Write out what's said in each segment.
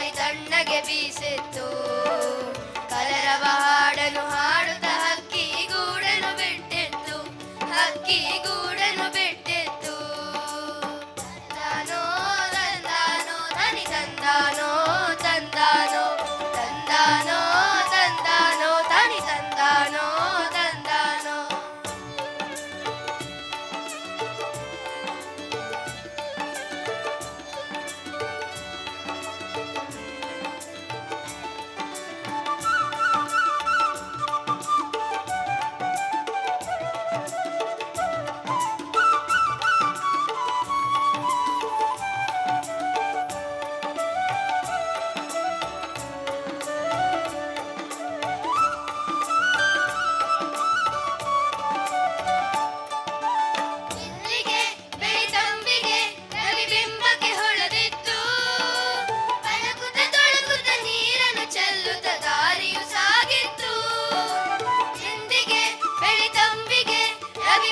ಗಾಳಿ ತಣ್ಣಗೆ ಬೀಸಿತ್ತು. ಕಲರವ ಹಾಡನು ಹಾಡುತ್ತ ಹಕ್ಕಿ ಗೂಡನು ಬಿಟ್ಟಿತ್ತು. ಹಕ್ಕಿ ಗೂಡನು ಬಿಟ್ಟಿತ್ತು. ತಂದಾನೋ ತಂದಾನೋ, ತನಿ ತಂದಾನೋ.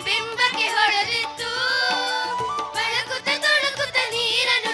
ರವಿಬಿಂಬಕ್ಕೆ ಹೊಳೆದಿತ್ತು ಬಳಕುತ್ತ ತೊಳಕುತ್ತ ನೀರನ್ನು